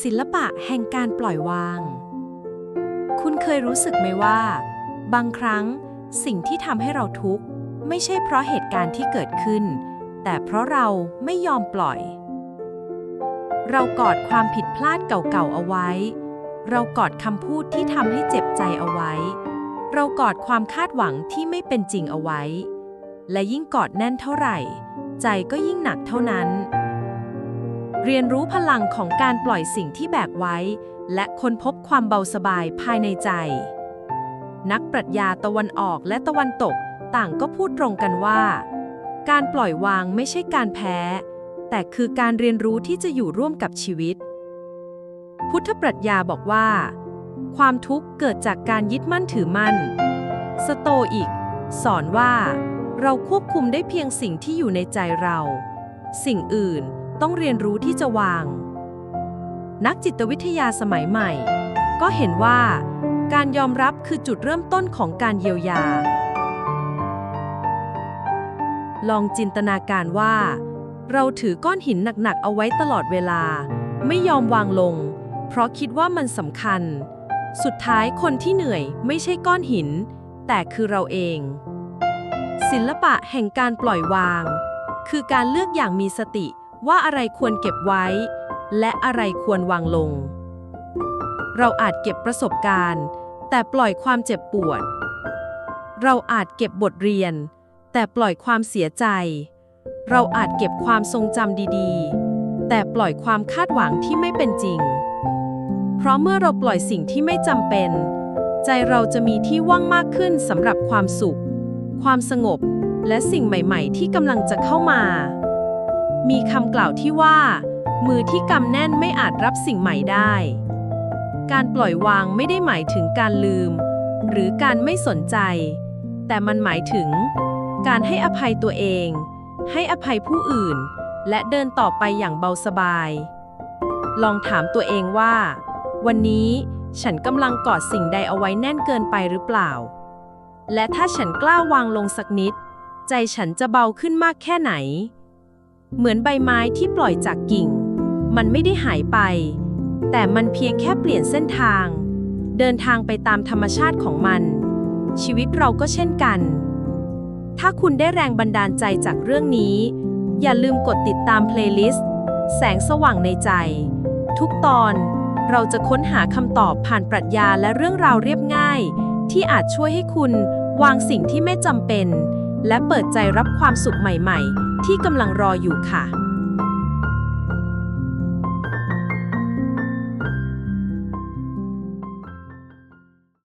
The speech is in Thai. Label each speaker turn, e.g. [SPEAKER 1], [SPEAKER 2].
[SPEAKER 1] ศิลปะแห่งการปล่อยวาง คุณเคยรู้สึกไหมว่า บางครั้งสิ่งที่ทำให้เราทุกข์ ไม่ใช่เพราะเหตุการณ์ที่เกิดขึ้น แต่เพราะเราไม่ยอมปล่อย เรากอดความผิดพลาดเก่าๆเอาไว้ เรากอดคำพูดที่ทำให้เจ็บใจเอาไว้ เรากอดความคาดหวังที่ไม่เป็นจริงเอาไว้ และยิ่งกอดแน่นเท่าไหร่ ใจก็ยิ่งหนักเท่านั้น เรียนรู้พลังของการปล่อยสิ่งที่แบกไว้ และค้นพบความเบาสบายภายในใจ นักปรัชญาตะวันออกและตะวันตกต่างก็พูดตรงกันว่า การปล่อยวางไม่ใช่การแพ้ แต่คือการเรียนรู้ที่จะอยู่ร่วมกับชีวิต พุทธปรัชญาบอกว่า ความทุกข์เกิดจากการยึดมั่นถือมั่น สโตอิก สอนว่า เราควบคุมได้เพียงสิ่งที่อยู่ในใจเรา สิ่งอื่น ต้องเรียนรู้ที่จะวาง นักจิตวิทยาสมัยใหม่ ก็เห็นว่า การยอมรับคือจุดเริ่มต้นของการเยียวยา ลองจินตนาการว่า เราถือก้อนหินหนักๆเอาไว้ตลอดเวลา ไม่ยอมวางลง เพราะคิดว่ามันสำคัญ สุดท้ายคนที่เหนื่อยไม่ใช่ก้อนหิน แต่คือเราเอง ศิลปะแห่งการปล่อยวาง คือการเลือกอย่างมีสติ ว่าอะไรควรเก็บไว้ และอะไรควรวางลง เราอาจเก็บประสบการณ์ แต่ปล่อยความเจ็บปวด เราอาจเก็บบทเรียน แต่ปล่อยความเสียใจ เราอาจเก็บความทรงจำดีๆ แต่ปล่อยความคาดหวังที่ไม่เป็นจริง เพราะเมื่อเราปล่อยสิ่งที่ไม่จำเป็น ใจเราจะมีที่ว่างมากขึ้นสำหรับความสุข ความสงบ และสิ่งใหม่ ๆ ที่กำลังจะเข้ามา มีคำกล่าวที่ว่า มือที่กำแน่นไม่อาจรับสิ่งใหม่ได้ การปล่อยวางไม่ได้หมายถึงการลืม หรือการไม่สนใจ แต่มันหมายถึง การให้อภัยตัวเอง ให้อภัยผู้อื่น และเดินต่อไปอย่างเบาสบาย ลองถามตัวเองว่า วันนี้ฉันกำลังกอดสิ่งใดเอาไว้แน่นเกินไปหรือเปล่า และถ้าฉันกล้าวางลงสักนิด ใจฉันจะเบาขึ้นมากแค่ไหน เหมือนใบไม้ที่ปล่อยจากกิ่ง มันไม่ได้หายไป แต่มันเพียงแค่เปลี่ยนเส้นทาง เดินทางไปตามธรรมชาติของมัน ชีวิตเราก็เช่นกัน ถ้าคุณได้แรงบันดาลใจจากเรื่องนี้ อย่าลืมกดติดตามเพลย์ลิสต์แสงสว่างในใจ ทุกตอนเราจะค้นหาคำตอบผ่านปรัชญาและเรื่องราวเรียบง่าย ที่อาจช่วยให้คุณวางสิ่งที่ไม่จำเป็น และเปิดใจรับความสุขใหม่ ๆ ที่กำลังรออยู่ค่ะ